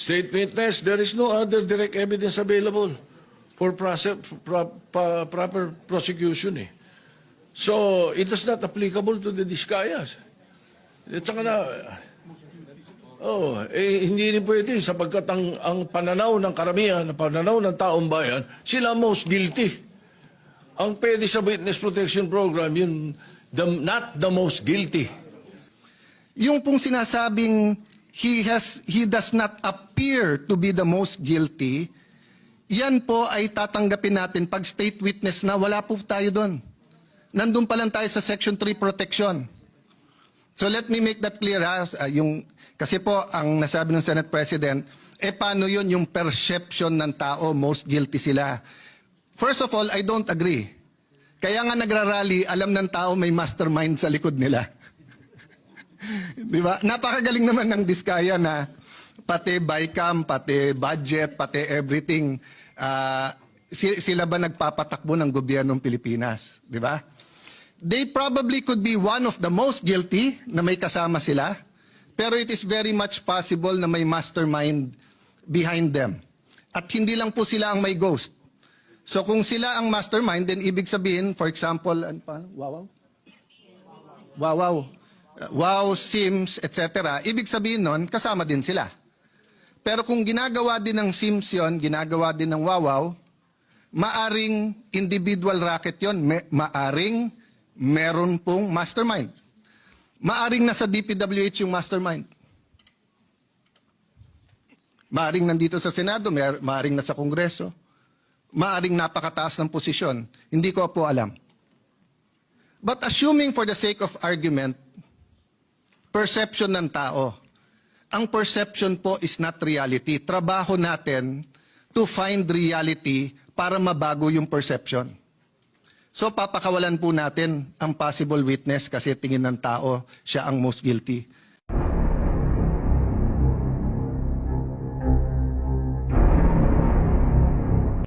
state witness, there is no other direct evidence available for process, pro- pa- proper prosecution eh. So, it is not applicable to the Discayas. At saka na, oh, eh, hindi rin pwede sapagkat ang, ang pananaw ng karamihan, ang pananaw ng taong bayan, sila most guilty. Ang pwede sa witness protection program, yun, the, not the most guilty. Yung pong sinasabing he has he does not appear to be the most guilty, yan po ay tatanggapin natin pag state witness na wala po tayo doon. Nandun pa lang tayo sa Section 3 protection. So let me make that clear ha. Ah, yung, kasi po ang nasabi ng Senate President, eh paano yun yung perception ng tao, most guilty sila. First of all, I don't agree. Kaya nga nagrarally, alam ng tao may mastermind sa likod nila. Di ba? Napakagaling naman ng Diskaya na pati bycam, pati budget, pati everything. si- sila ba nagpapatakbo ng gobyernong Pilipinas? Di ba? They probably could be one of the most guilty na may kasama sila. Pero it is very much possible na may mastermind behind them. At hindi lang po sila ang may ghost. So kung sila ang mastermind, then ibig sabihin, for example, ano pa? Wow, wow. Wow, wow. Wow, Sims, etc. Ibig sabihin nun, kasama din sila. Pero kung ginagawa din ng Sims yon, ginagawa din ng Wawaw, maaring individual racket yon, may, maaring meron pong mastermind. Maaring nasa DPWH yung mastermind. Maaring nandito sa Senado, maaring nasa Kongreso. Maaring napakataas ng posisyon. Hindi ko po alam. But assuming for the sake of argument, perception ng tao, ang perception po is not reality. Trabaho natin to find reality para mabago yung perception. So papakawalan po natin ang possible witness kasi tingin ng tao siya ang most guilty.